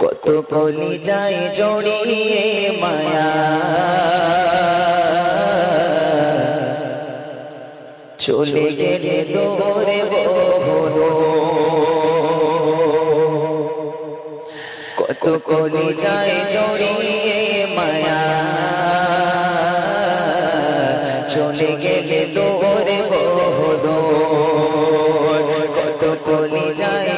কত কলি যায় জড়িয়ে মায়া। চলে গেলে দৌড়ে কত কলি যায় জড়িয়ে মায়া। চলে গেলে দৌড়ে কত কলি যায়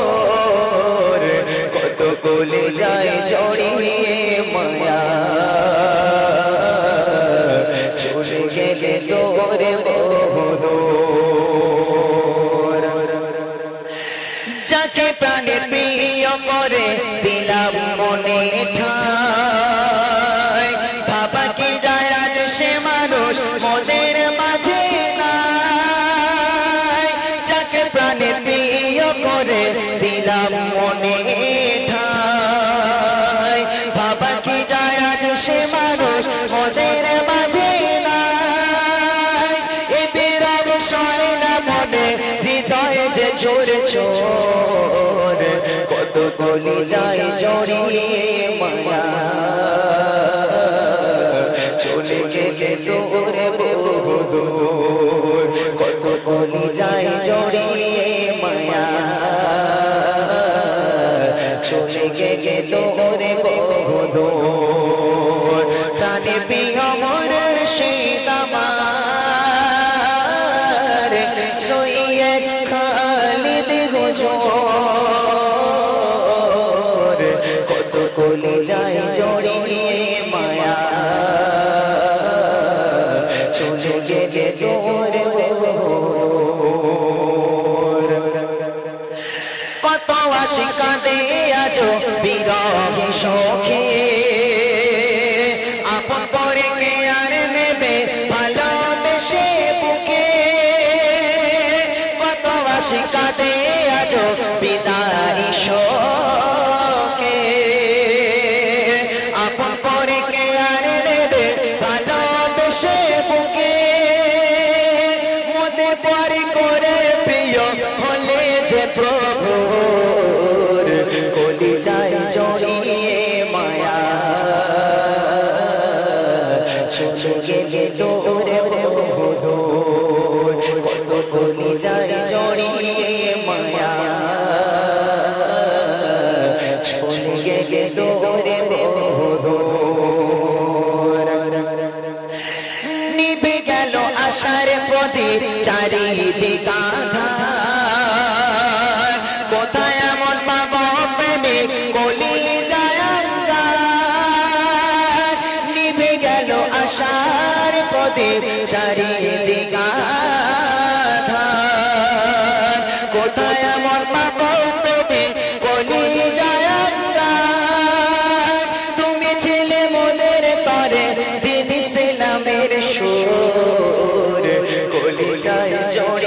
হুজুর কত কোলে যায় জড়িয়ে মায়া। চলে গেলে বহুদূর যাকে প্রাণে প্রিয় করে, দিলাম মনে বাবা কি যায় আজ সে মানুষ মনের চোরে চোর কত গলি যায় জড়িয়ে মায়া। চলে গেলে বহুদূর কত গলি যায় জড়িয়ে মায়া। চলে গেলে খালিদ কত কোলে যায় জড়িয়ে মায়া। চলে গেলে দৌড়ে কত আশিকা দে আজ, বিরহে সখে। আজ বিদায় শোকে। আপন করে কে আর দেবে ভালোবেসে বুকে। মোদে পরে করে প্রিয় হলে যে প্রভুর কলি প্রদীপ চারিদিক আঁধার। কোথায় এমন পাব প্রেমে কলি। নিভে গেল আশার প্রদীপ চারিদিক। কলি যায় জড়িয়ে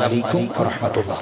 عليكم ورحمة الله.